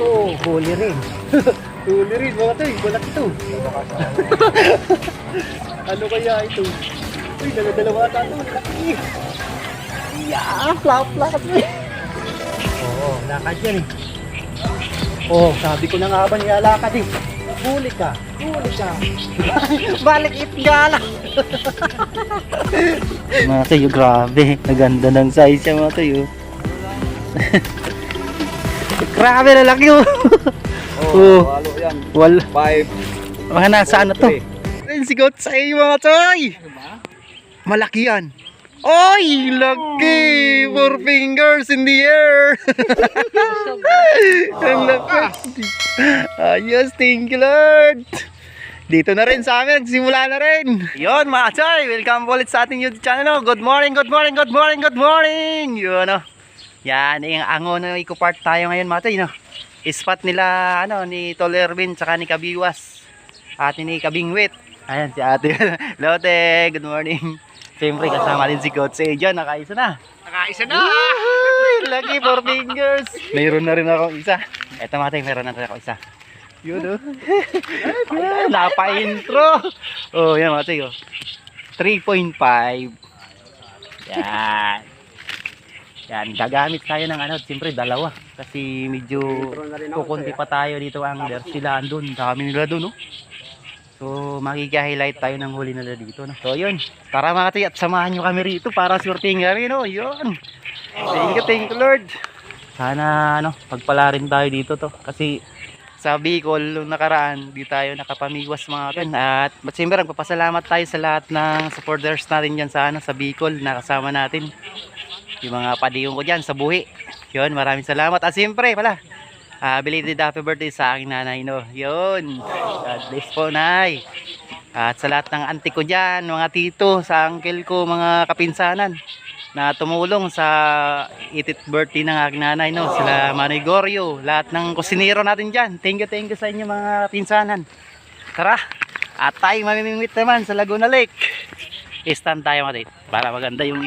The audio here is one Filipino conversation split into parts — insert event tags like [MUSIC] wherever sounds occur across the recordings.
Oh, huli rin. [LAUGHS] huli rin mga to, balak [LAUGHS] ito. ano kaya ito? Uy, dala-dalawa ata ito, laki. Yeah, flap, flap. Oo, lakad yan eh. Oh, sabi ko na nga ba niya lakad eh. Huli ka, huli ka. [LAUGHS] Balik it gala. Mga tayo, grabe. Naganda ng size siya mga tayo. Grabe na laki oh. Oh. halo yan. Wal. Five. Mga nasa ano to? Ayun, sigot sa iyo mga toy. Malaki yan. Oy, laki! Four fingers in the air! [LAUGHS] Ang laki! Ayos, thank you Lord! Dito na rin sa amin, simula na rin! Yun mga choy, welcome ulit sa ating YouTube channel. no? Good morning, good morning, good morning, good morning! Yun no. Yan, yung ango na eco-park tayo ngayon mga. No? Spot nila, ano, ni Tolervin, tsaka ni Kabiwas. Ate ni Kabingwit. Ayan si ate. [LAUGHS] Lote, good morning. Siyempre kasama din si Coach A dyan, nakaisa na. Nakaisa Ay, lucky four fingers. Mayroon na rin ako isa. Eto mga tayo, mayroon na rin ako isa. Yun oh. [LAUGHS] Yan, Napa-intro. Oh, yan mga tayo. 3.5. Yan. Yan, gagamit tayo ng ano, siyempre dalawa. Kasi medyo kukunti pa tayo dito ang sila andun. Dami nila dun, no? So, makiki-highlight tayo ng huli nila dito, no? So, yun. Tara mga tayo at samahan nyo kami rito para surting kami, no? Yun. Thank you, thank you, Lord. Sana, ano, pagpala rin tayo dito, to. Kasi, sa Bicol, nung nakaraan, di tayo nakapamiwas mga kan. At, siyempre, nagpapasalamat tayo sa lahat ng supporters natin dyan sa, ano, sa Bicol, na kasama natin. Yung mga padiyong ko dyan sa buhi. Yun, maraming salamat. At siyempre, pala, Ah, belated happy birthday sa aking nanay, no. Yun. God bless po, nay. At sa lahat ng auntie ko dyan, mga tito, sa uncle ko, mga kapinsanan na tumulong sa 80th birthday ng aking nanay, no. Sila Manoy Goryo, lahat ng kusinero natin dyan. Thank you, thank you sa inyo mga pinsanan. Tara, at tayo mamimingwit naman sa Laguna Lake. Stand tayo mga para maganda yung...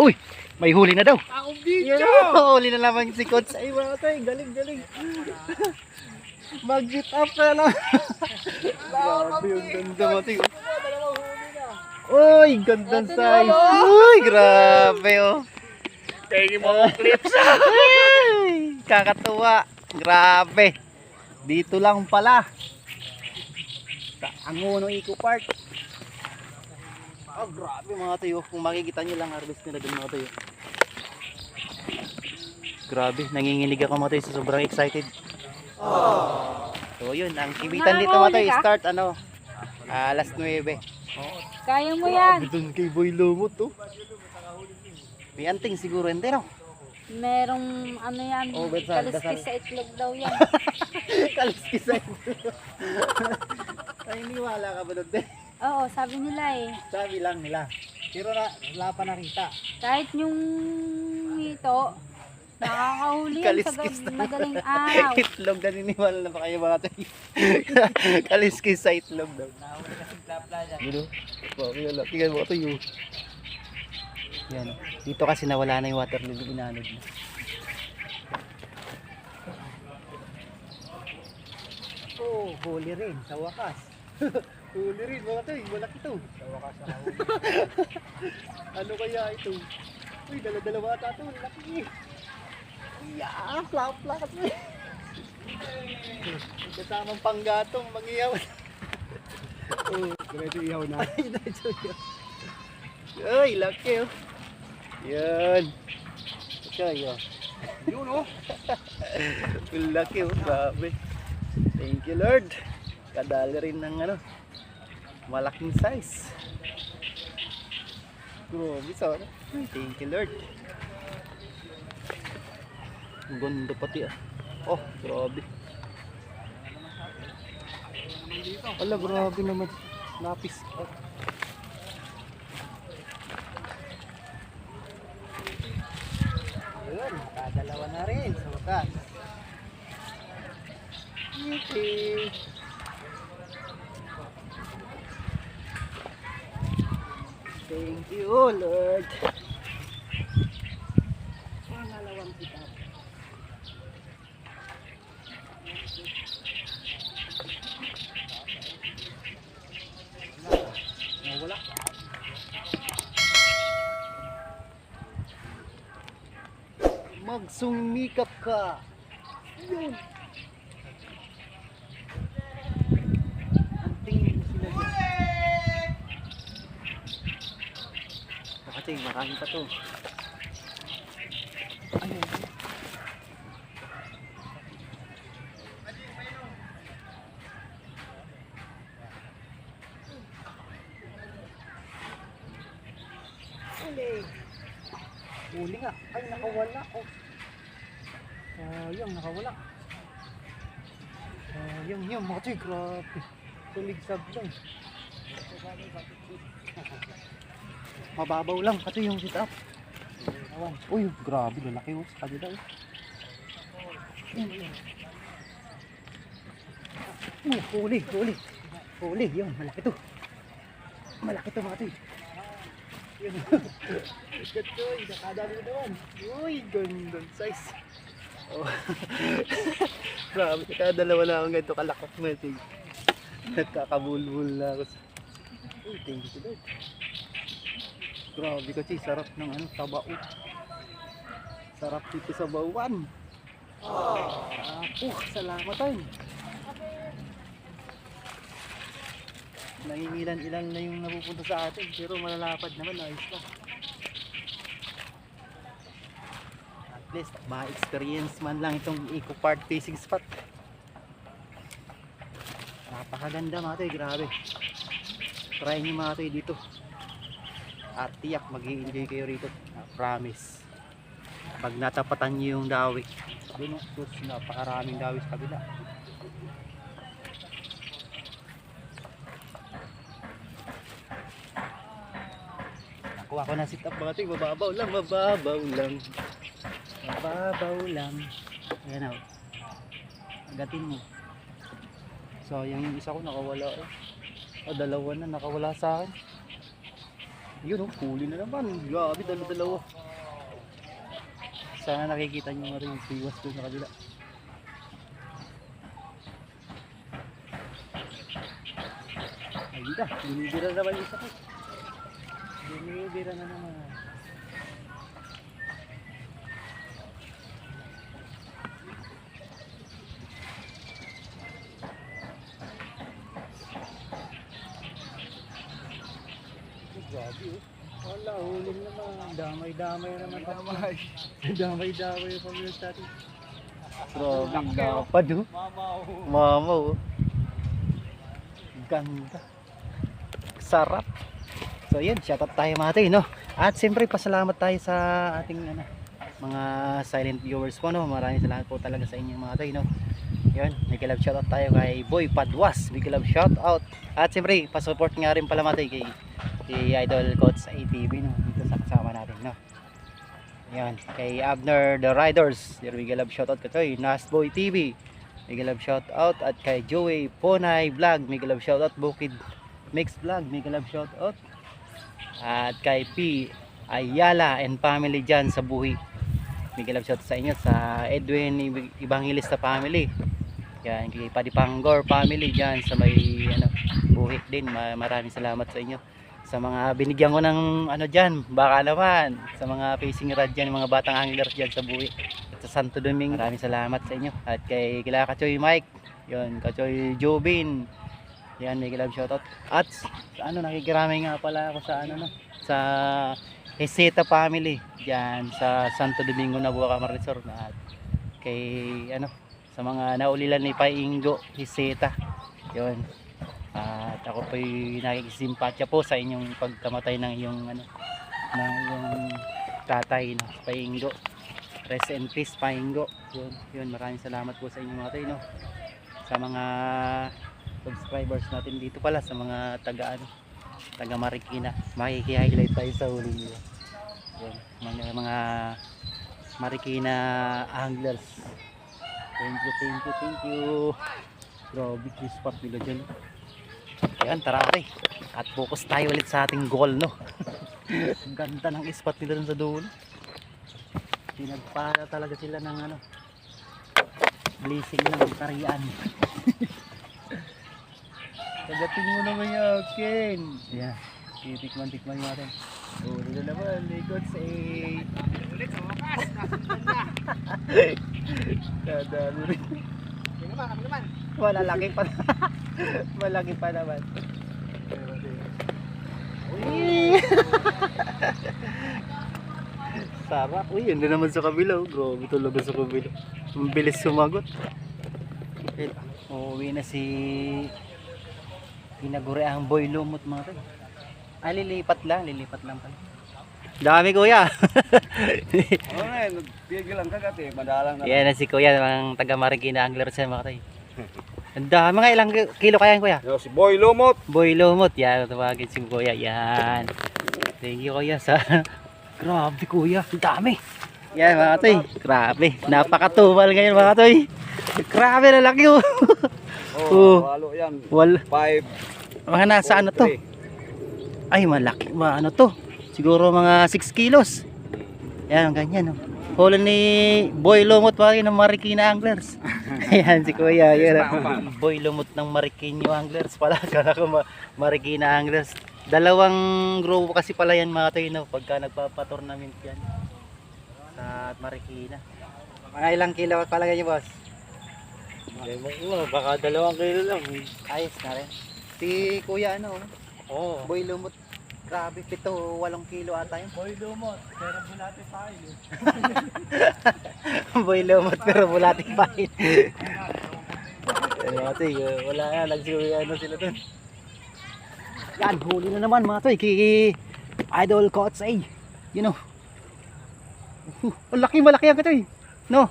Uy! May huli na daw. Akong Yun, huli na naman si Coach. Ay, mga tayo, galing, galing. Mag-get up na lang. Grabe yung ganda mo, tayo. Uy, gandang size. Uy, grabe, oh. Tingin mo clips. [LAUGHS] Ay, kakatuwa. Grabe. Dito lang pala. Sa Angono Eco Park. Oh, grabe mga tayo. Kung makikita nyo lang harvest nila dun mga tayo. Grabe, nanginginig ako mga tayo. So, sobrang excited. So yun, ang kibitan dito mga ka? Start ano, ah, alas 9. Kaya mo yan. Doon kay Boy Lumot to. May anting siguro, hindi no? Merong ano yan, Oh, dasal, kaliskis dasal. sa itlog daw yan. [LAUGHS] Kaliskisan. Ay, niwala ka ba doon? Oo, sabi nila eh. Sabi lang nila. Pero na, wala pa nakita. Kahit yung ito, nakakahuli yan sa Kaliskis gab- na. madaling araw. [LAUGHS] itlog na niniwala na ba kayo mga tayo? [LAUGHS] Kaliskis sa itlog daw. Nahuli kasi plapla dyan. Dito? Bakit wala? Tingnan mo ito yun. Yan. Dito kasi nawala na yung water lily inanod na. Oh, huli rin sa wakas. [LAUGHS] huli rin mga tayo, malaki to. Sa wakas [LAUGHS] Ano kaya ito? Uy, dala-dalawa ata ito, laki. Yeah, flap flap. Kasamang panggatong, mangiyaw. oh, [LAUGHS] Diretso ihaw na. ay, medyo yun. Ay, laki oh. Yan. Ito yun. Yun oh. [LAUGHS] Laki oh, grabe. Thank you Lord. Kadali rin ng ano, malaking size. Grabe sa ano. Thank you Lord. Ang pati ah. Oh, grabe. Ala, grabe naman. Lapis. Oh. Ayun, na rin sa wakas. Yippee! You, Lord. Pangalawang kita. Nawala. Magsumikap ka. Yun. Antingin mo sila dyan. Kasi marami pa to. Ano? Uli. Uli nga. Ay, nakawala. Oh. Sayang, nakawala. Sayang yun, mga toy. Grabe. Tuligsab lang. Mababaw lang. Ito yung sit up. Uy, grabe. Lalaki oh. Sa kanila oh. Uh, huli, huli. Huli, yun. Malaki to. Malaki to mga toy. Yun. [LAUGHS] Gatoy, nakadami naman. Uy, gandang size. Oh. [LAUGHS] Grabe, nakadalawa na akong ganito kalakot mo. Ting. Nagkakabulbul na ako. Uy, thank you to Lord. Grabe kasi, sarap ng ano, tabao. Sarap dito sa bawan. Ako, salamat tayo. Nangingilan-ilan na yung napupunta sa atin, pero malalapad naman, ayos pa. At least, ma-experience man lang itong Eco Park fishing spot. Napakaganda mga toy, grabe. Try nyo mga toy dito. At tiyak, mag enjoy kayo rito. Ah, promise. Pag natapatan nyo yung dawi. Doon, oh, sus, napakaraming dawi sa kabila. Nakuha ko na sit up mga mababaw lang, mababaw lang. Mababaw lang. Ayan o. Agatin mo. Sayang yung isa ko nakawala eh. O dalawa na nakawala sa akin. Yun oh, huli na naman. Grabe, dalawa-dalawa. Sana nakikita nyo nga rin yung piwas doon sa kabila. Ayun na, binibira na naman yung ko. Binibira na naman. Damay-damay naman. Damay. [LAUGHS] Damay-damay yung pamilya sa atin. Grabe, lapad oh. Mama oh. Ganda. Sarap. So yun, shoutout tayo mga tayo, no? At siyempre, pasalamat tayo sa ating ano, mga silent viewers ko, no? Maraming salamat po talaga sa inyong mga tayo, no? Yun, may love shoutout tayo kay Boy Padwas. Big love shoutout. At siyempre, pasupport nga rin pala mga tayo kay, kay Idol Coach ATV, no? Dito sa kasama natin, no? Yan, kay Abner The Riders. There we love shoutout ka tayo. Nasboy TV. Mega love shoutout at kay Joey Ponay Vlog, mega love shoutout Bukid Mix Vlog, mega love shoutout. At kay P Ayala and family dyan sa Buhi. Mega love shoutout sa inyo sa Edwin Evangelista family. Yan kay Padipanggor family dyan sa may ano Buhi din. Ma- Maraming salamat sa inyo. Sa mga binigyan ko ng ano dyan, baka naman. Sa mga facing rod dyan, mga batang anglers dyan sa Buhi sa Santo Domingo. Maraming salamat sa inyo. At kay kila Kachoy Mike, yun, Kachoy Jobin. Yan, may love shoutout. At sa ano, nakikiramay nga pala ako sa ano no, sa Heseta family diyan sa Santo Domingo na Bucamar Resort at kay ano sa mga naulilan ni Paingo Heseta. Yun. At ako po nakikisimpatya po sa inyong pagkamatay ng iyong ano ng iyong tatay no, Paingo. Rest in peace, Paingo. Yun, yun, maraming salamat po sa inyo mga tayo, no? Sa mga subscribers natin dito pala, sa mga taga, ano, taga Marikina. Makiki-highlight tayo sa huli nila. Yun, mga, mga Marikina anglers. Thank you, thank you, thank you. Grabe, crisp nila dyan. Ayan, tara ate. At focus tayo ulit sa ating goal, no? [LAUGHS] Ang Ganda ng spot nila dun sa dulo pinagpala talaga sila ng ano blessing ng karian. Kagatin [LAUGHS] mo naman yung akin. Yeah. Titikman-tikman natin. Oh, na naman. Likod sa 8. Ulit sa wakas. [LAUGHS] Dadami rin. Kami naman, kami naman. Malalaki pa [LAUGHS] Malaki pa naman. Uy! [LAUGHS] Sarap. Uy, yun din naman sa kabila. oh. Grabe talaga sa kabila. Ang bilis sumagot. Eh, Uuwi na si pinagure ang boy lumot mga tayo. Ah, lilipat lang, lilipat lang pala. Dami kuya. Oo nga, nagpigil lang kagat eh. Madalang na. Yan na si Kuya, mga taga Marikina Angler siya mga tayo. [LAUGHS] Ang dami mga ilang kilo kaya yan Kuya? Yo, si Boy Lumot. Boy lumot, yan, tawagin si Kuya, yan. Thank you Kuya sa... [LAUGHS] Grabe Kuya, ang dami. Yan mga toy, grabe. Napakatumal ngayon mga toy. Grabe na laki oh. Oo. [LAUGHS] Oh, halo yan. Wal, 5, mga nasa ano to? Ay, malaki. Ma, ano to? Siguro mga 6 kilos. Yan, ganyan. Oh. Hula ni Boy Lumot pa rin ng Marikina Anglers. [LAUGHS] Ayan si Kuya. Yan, oh. Boy Lumot ng Marikina Anglers pala. [LAUGHS] Kala ko ma- Marikina Anglers. Dalawang grupo kasi pala yan mga tayo no, pagka nagpapatournament yan. Sa Marikina. Mga ilang kilo pala ganyan boss? Baka dalawang kilo lang. Ayos na rin. Si Kuya ano, Oo. Boy Lumot. Grabe, pito, walong kilo ata yun. Boy lumot. Pero bulate pa yun. [LAUGHS] Boy lumot pero bulati pa rin. Ay, ate, uh, wala na, nagsiwi ano sila dun. Yan, huli na naman mga toy, kay Idol A. You know. Uh, ang laki, malaki ang katoy. No?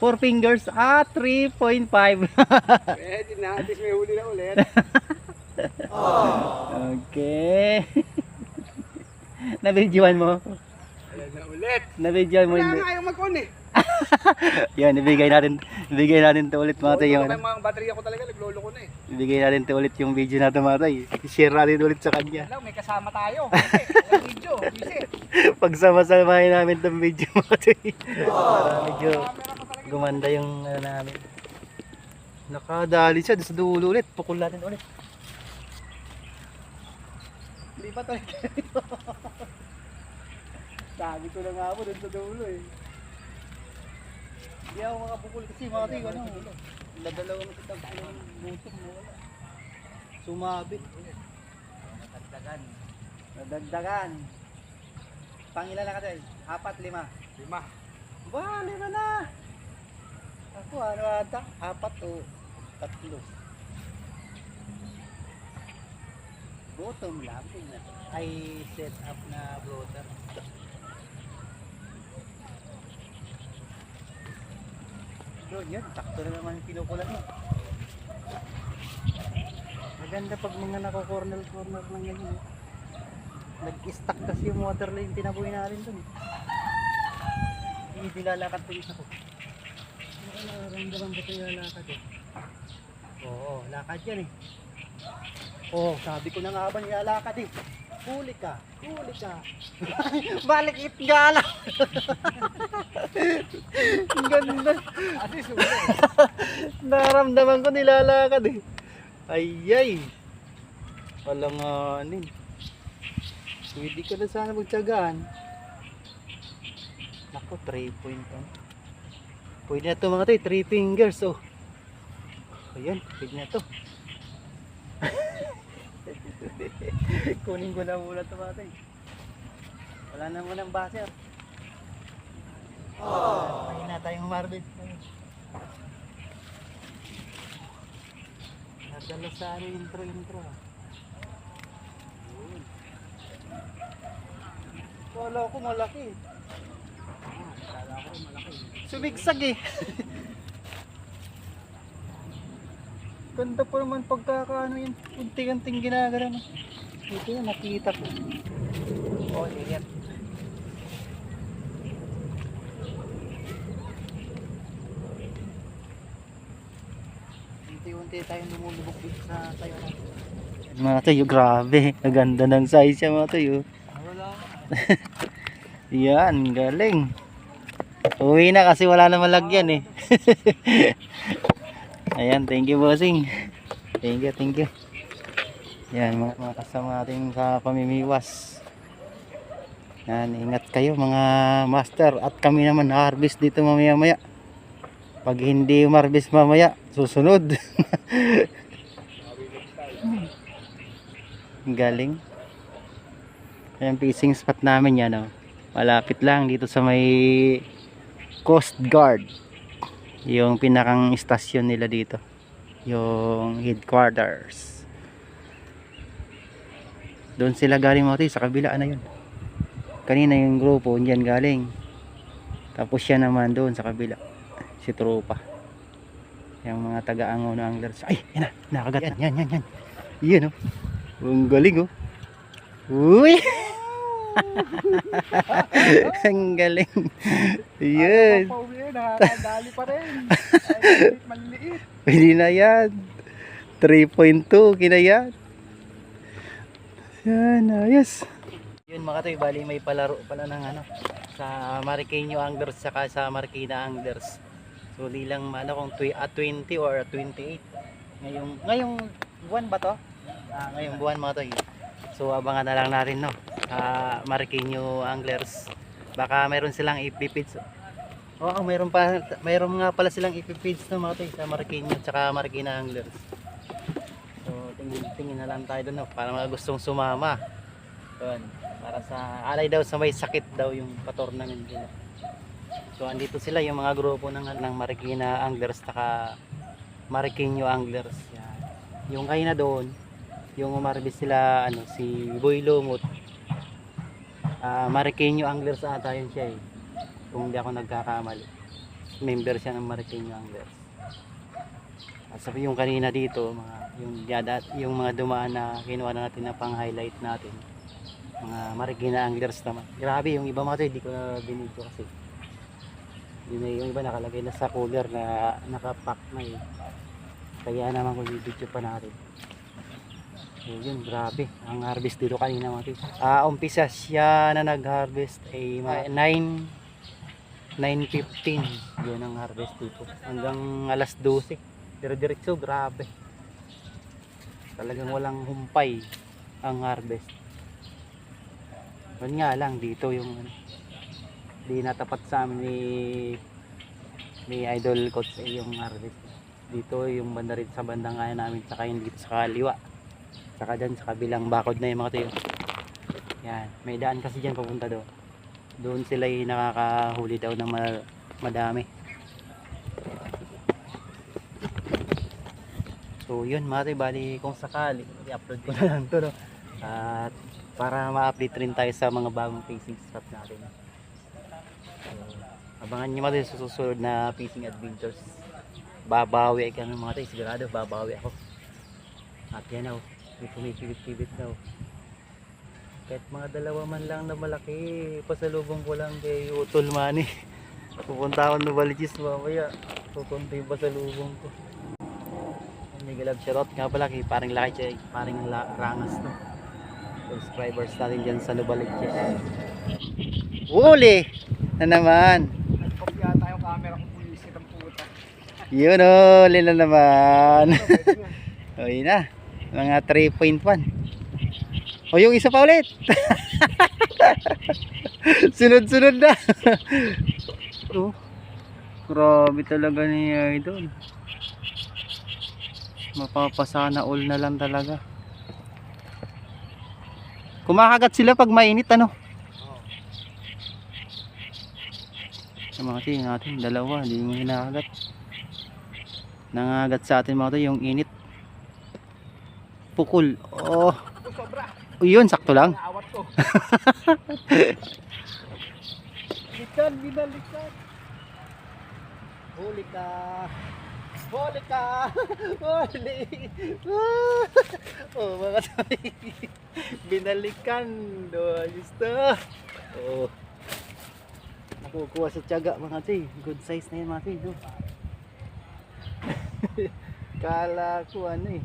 Four fingers, ah, 3.5. [LAUGHS] Eh, di na. At least may huli na ulit. [LAUGHS] okay. [LAUGHS] Nabidyoan mo? Ayan na ulit. Nabidyoan mo? Wala nga ayaw mag-on eh. [LAUGHS] Yan, ibigay natin, ibigay natin to ulit. Lolo Yung, ko ano. yung mga baterya ko talaga. Naglolo ko na eh. Ibigay natin to ulit yung video natin mga tay. I-share natin ulit sa kanya. Alam, may kasama tayo. Walang video. [LAUGHS] Visit. Pagsama-samahin namin tong video [LAUGHS] mga tay. Para medyo gumanda yung ano namin. Nakadali siya sa dulo ulit. Pukul natin ulit. Hindi pa to. Sabi ko na nga po dun sa dulo eh. Hindi ako makapukul kasi mga tay. Ano, nadalawa na kita ng butong mo wala. Sumabit. Nadagdagan. Nadagdagan. Pangilan na ka tay? Apat, lima. Lima. Ba, lima na. Ako ano ata? Apat o tatlo. Bottom lang. Ay set up na bloater. Yun, yun. Takto na naman yung pinukulan mo. Maganda pag mga nako-corner-corner ng ganyan. eh. Nag-stack kasi yung water line tinaboy natin dun. Hindi nilalakad pa isa ko. Nakaramdaman ba ito yung lakad eh? Oo, lakad yan eh. Oo, sabi ko na nga ba nilalakad eh. Huli ka, huli ka. [LAUGHS] Balik it gala. [LAUGHS] Ang ganda. [LAUGHS] Naramdaman ko nilalakad eh. Ayay. Walang uh, ano eh. Pwede ka na sana magtsagaan. Nako, 3 point on. Pwede na to mga to, 3 fingers oh. Ayan, pwede na to. [LAUGHS] Kunin ko na muna ito mga tay. Wala na mo ng baser. Oh. Ayun na tayong marbit. Nadala sa ano intro intro. Wala ko malaki. Kala malaki. Sumigsag eh. [LAUGHS] Ganda pa naman pagkakaano yun. Unting-unting ginagara no. Ito yan, nakita ko. Oh, ingat. Unti-unti tayong lumulubog dito sa tayo natin. Mga tayo, grabe. Naganda ng size siya mga tayo. Wala. [LAUGHS] Yan, galing. Uwi na kasi wala na malagyan eh. [LAUGHS] Ayan, thank you bossing. Thank you, thank you. Yan, mga, mga kasama natin sa pamimiwas. Yan, ingat kayo mga master. At kami naman harvest dito mamaya maya. Pag hindi umarbis mamaya, susunod. Galing. Ayan, fishing spot namin yan. Oh. Malapit lang dito sa may Coast Guard. Yung pinakang istasyon nila dito. Yung headquarters. Doon sila galing mga sa kabila na yun. Kanina yung grupo, dyan galing. Tapos siya naman doon sa kabila. Si Tropa. Yung mga taga-ango na anglers. Ay, yan na, nakagat na. Yan, yan, yan. Yan oh. Ang galing oh. Uy! [LAUGHS] Ang galing. Yan. Pauwi, nakakadali pa rin. Maliliit. Pwede na yan. 3.2, kinayat. Yan, ayos. Yun mga toy, bali may palaro pala ng ano, sa Mariqueño Anglers saka sa Marikina Anglers. So di lang ano kung twi- ah, 20 or 28. Ngayong, ngayong buwan ba to? Ah, ngayong buwan mga toy. So abangan na lang natin no, sa Mariqueño Anglers. Baka meron silang ipipits. Oo, meron pa meron nga pala silang ipipits no mga toy sa Mariqueño tsaka Marikina Anglers. So tingin tingin na lang tayo doon no, para mga gustong sumama. Doon, para sa alay daw sa may sakit daw yung pa-tournament nila. So andito sila yung mga grupo ng ng Marikina Anglers tsaka Mariqueño Anglers. Yan. Yung kayo na doon, yung umarbis sila ano si Boy Lumot. Ah, Mariqueño Anglers ata yun siya eh. Kung hindi ako nagkakamali. Member siya ng Mariqueño Anglers. At sabi yung kanina dito, mga yung yada, yung mga dumaan na kinuha na natin na pang-highlight natin. Mga Marikina Anglers naman. Grabe yung iba mga to, hindi ko na binidyo kasi. Yun eh, yung iba nakalagay na sa cooler na nakapack na eh. Kaya naman kung video pa natin. So yun, grabe. Ang harvest dito kanina mga to. Ah, umpisa siya na nag-harvest ay mga 9 9.15 yun ang harvest dito hanggang alas 12 pero diretso grabe talagang walang humpay ang harvest yun nga lang dito yung ano, di natapat sa amin ni ni idol coach eh, yung harvest. Dito yung banda rin sa bandang kaya namin saka yung dito sa kaliwa. Saka dyan sa kabilang bakod na yung mga tayo yan. May daan kasi dyan papunta doon. Doon sila yung nakakahuli daw ng ma- madami. So yun mga tayo bali kung sakali i-upload ko na lang to no? at para ma-update rin tayo sa mga bagong fishing spot natin abangan nyo tayo sa susunod na fishing adventures. Babawi ka ng mga tayo sigurado babawi ako. At yan o may kumikibit-kibit na o. Kahit mga dalawa man lang na malaki pasalubong ko lang kay Utol Mani [LAUGHS] pupunta ako ng Balichis mamaya. Pupunta yung pasalubong ko. Miguel Absharot nga pala kay paring laki siya paring la- rangas no subscribers natin dyan sa Nubalichis Uli na naman Nagpop yata yung camera ko pulisit ang puta. Yun o uli na naman. [LAUGHS] O yun na. Mga 3.1 o yung isa pa ulit. [LAUGHS] Sunod-sunod na. [LAUGHS] Oh, grabe talaga ni Idol. Mapapasana all na lang talaga. Kumakagat sila pag mainit ano? Sa mga tingin natin dalawa hindi mo hinakagat nangagat sa atin mga to yung init pukul oh. Oh, yun, sakto lang. [LAUGHS] Likan, binalikan. Huli ka. Huli ka. [LAUGHS] Huli. oh, mga sabi. Binalikan. Do, ayos to. Oh. Nakukuha sa tiyaga mga tay. Good size na yan mga tay. [LAUGHS] Kala ko ano eh.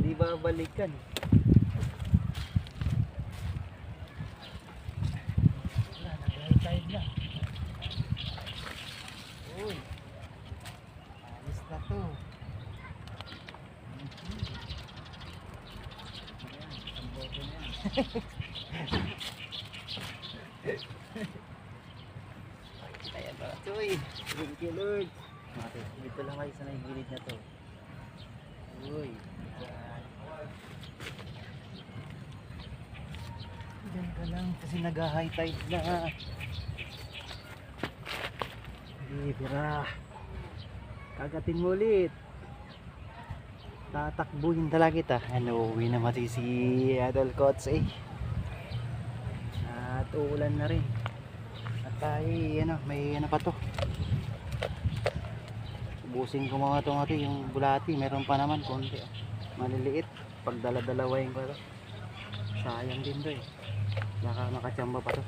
Di babalikan. Wala, nag-high tide na. Ayan mga Choy. Thank you Lord. Mate, dito lang kayo sa may gilid na to. Uy. Yan. Diyan ka lang kasi nag-high tide na. Bibira. Kagatin mo ulit. Tatakbuhin talaga kita. Ano, uwi na mati si Adol Cots eh. At uulan na rin. At tayo, ano, may ano pa to. Ubusin ko mga to ito, yung bulati. Meron pa naman, konti. oh. Maliliit. Pag dala-dalawain ko to. Sayang din to eh. Baka makachamba pa to.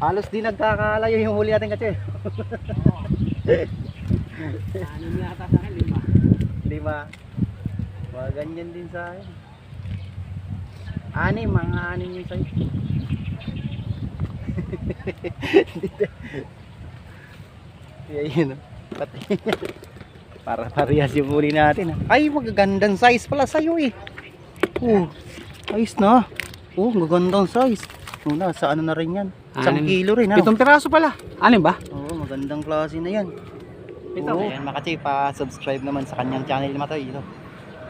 Halos di nagkakalayo yung huli natin kasi. Ano niya ata sa akin, lima. Lima. Mga ganyan din sa akin. Anim, mga anim yung sa'yo. [LAUGHS] yeah, yun. oh. Pati. Para parehas yung huli natin. ah. Ay, magagandang size pala sa'yo eh. Oh, ayos na. Oh, magandang size. Oh, nasa ano na rin yan. Isang Anim. kilo rin. Ano? Pitong piraso pala. Anim ba? Oo, magandang klase na yan. Ito. Oo, ayan, makatay pa-subscribe naman sa kanyang channel matoy. Ito.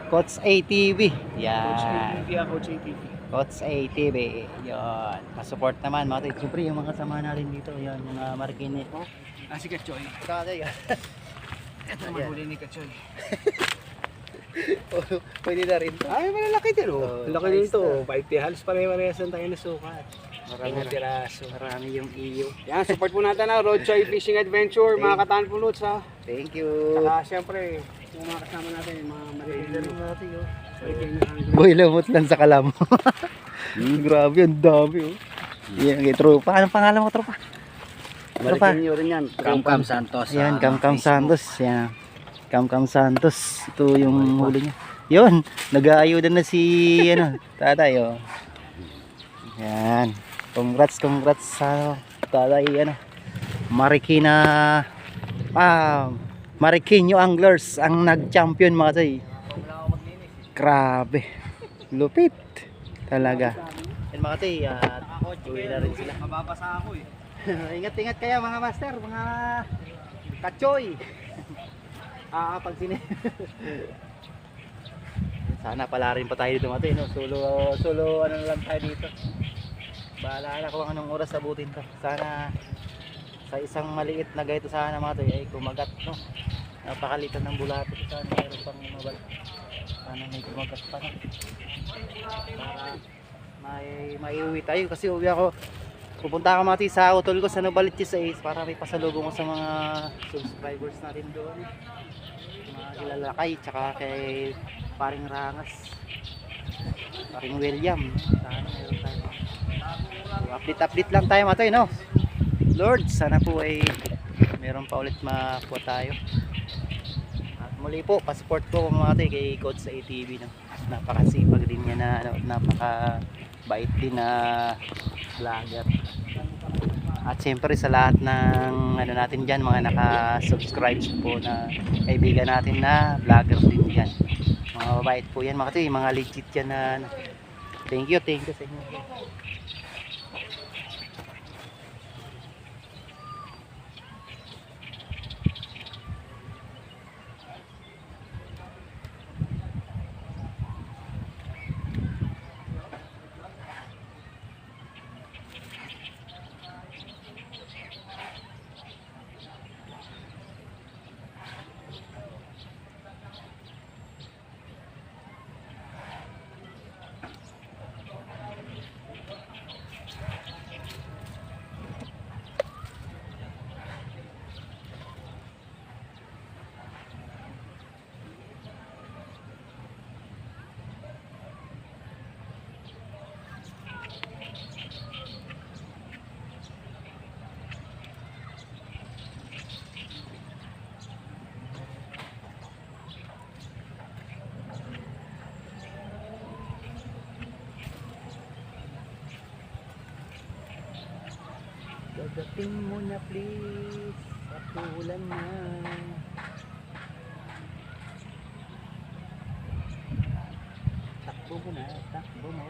Coach ATV. Yan. Coach ATV. Coach ATV. Yan. Pa-support naman matoy. Siyempre yung mga kasama natin dito. Yan, yung uh, Marikine. Oh, Ah, si Kachoy. kakay. Ito naman huli ni Kachoy. [LAUGHS] Pwede na rin. Ay, malalaki din Oo, oh. Laki ayos nito. 5 halos pare-parehas lang tayo na sukat. Marami, Pitong piraso. marami yung iyo. Yan, support po natin na Road Choy Fishing Adventure, mga kataan puluts ha. Thank you. Saka syempre, yung mga kasama natin, yung mga maririnig. natin oh. Ang Boy, lamot lang sa kalam. [LAUGHS] Grabe, ang dami oh. Yan, kay tropa. Anong pangalan mo, tropa? Tropa. nyo rin yan. Cam Santos. Ayan, Cam Cam Santos. Yan. Cam Santos. Ito yung huli niya. Yun, nag-aayuda na si [LAUGHS] ano, tatay oh. Yan. Congrats, congrats sa tatay ano. Marikina ah, Marikinyo Anglers ang nag-champion mga tay. Grabe. Lupit. Talaga. Yan mga tay, at uwi na rin sila. Mababasa ako eh. [LAUGHS] Ingat-ingat kayo mga master, mga kachoy. Ah, pag sini. [LAUGHS] Sana pala rin pa tayo matay, no? Solo, solo ano lang tayo dito. Bahala na kung anong oras abutin to. Sana sa isang maliit na gaito sana mga ay kumagat, no? Napakalitan ng bulato. Sana mayroon pang mabal. Sana may kumagat pa, no? Para may maiuwi tayo kasi uwi ako pupunta ako mati sa utol ko sa Novaliches 6 para may pasalubong ko sa mga subscribers natin doon. Mga kilalakay tsaka kay paring Rangas. Paring William. Tayo. Update update lang tayo matoy no? Lord sana po ay meron pa ulit makuha tayo. At muli po pasupport po mga matoy kay coach sa ATV no? napakasipag din niya na ano, napaka bait din na vlogger at syempre sa lahat ng ano natin dyan mga naka-subscribe po na kaibigan natin na vlogger din yan mga mabait po yan. Mga to, mga legit yan na ano. thank you thank you sa inyo Dadating mo na please. At ulan na. Takbo mo na, takbo mo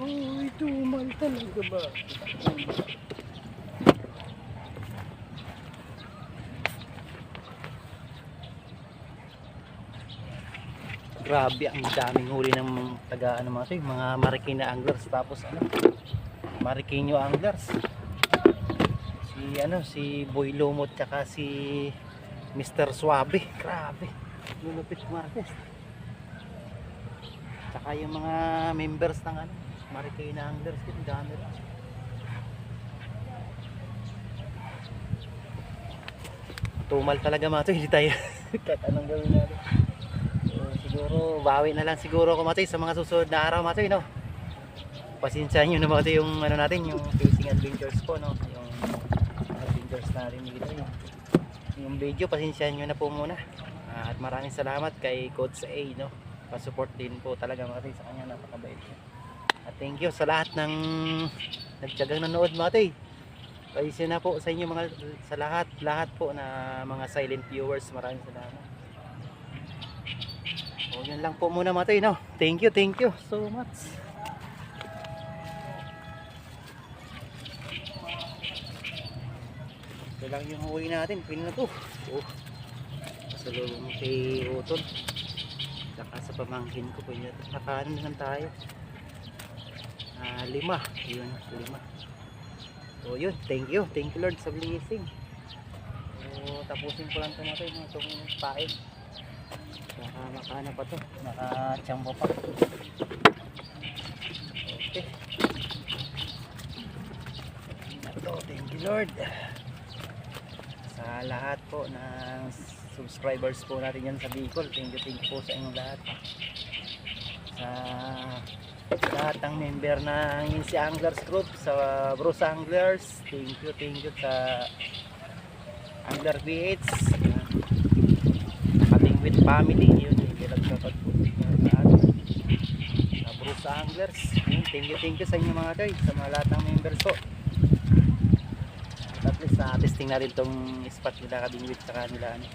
Uy, tumal talaga ba? Grabe, ang daming huli ng taga ano mga yung mga Marikina anglers tapos ano, Marikinyo anglers. Si ano, si Boy Lumot tsaka si Mr. Suabe. Grabe. Lulupit Martes. Tsaka yung mga members ng ano, Marikina anglers din, dami rin. Tumal talaga mga to, hindi tayo [LAUGHS] kahit anong gawin natin. So, siguro, bawi na lang siguro ako matoy sa mga susunod na araw matoy, no? Pasensya nyo na matoy yung ano natin, yung fishing adventures ko, no? Yung adventures natin dito, yung, yung video, pasensya nyo na po muna. Ah, at maraming salamat kay Coach A, no? Pa-support din po talaga matoy sa kanya, napakabait siya. At thank you sa lahat ng nagtyagang nanood matoy. Pasensya na po sa inyo mga sa lahat, lahat po na mga silent viewers, maraming salamat. O yun lang po muna matay no. Thank you, thank you so much. Ito lang yung huwi natin. Pwede na to. Oh. Pasalubong kay Utol. Saka sa pamangkin ko. Na to. Nakaano na lang tayo. Ah, lima. Yun, lima. So yun, thank you. Thank you Lord sa blessing. So, tapusin ko lang ito natin. Itong pain. Baka makana pa to. Nakachamba pa. Okay. Ito, thank you Lord. Sa lahat po ng subscribers po natin yan sa Bicol. Thank you, thank you po sa inyong lahat. Sa lahat ng member ng Insi Anglers Group, sa Bruce Anglers, thank you, thank you sa Angler BH, Kating with family yun hindi lang lahat sa Bruce Anglers. Thank you thank you sa inyo mga guys sa mga lahat ng members po. At least na testing na rin tong spot nila Kadingwit sa kanila ano,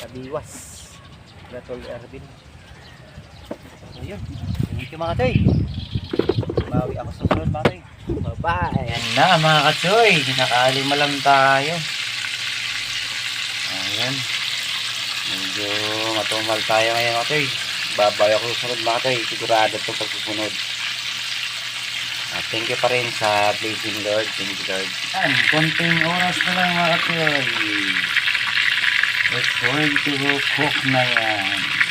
Kabiwas. Gatol Erbil so thank you mga toy bawi ako sa sunod mga toy bye bye Ayan na mga kachoy, nakalima lang tayo. Ayan. Medyo matumal tayo ngayon mga kachoy. Babay ako sa sunod mga sigurado ito pagsusunod. Ah, thank you pa rin sa Blazing Lord, thank you Lord. Ayan, konting oras na lang mga kachoy. It's going to cook na yan.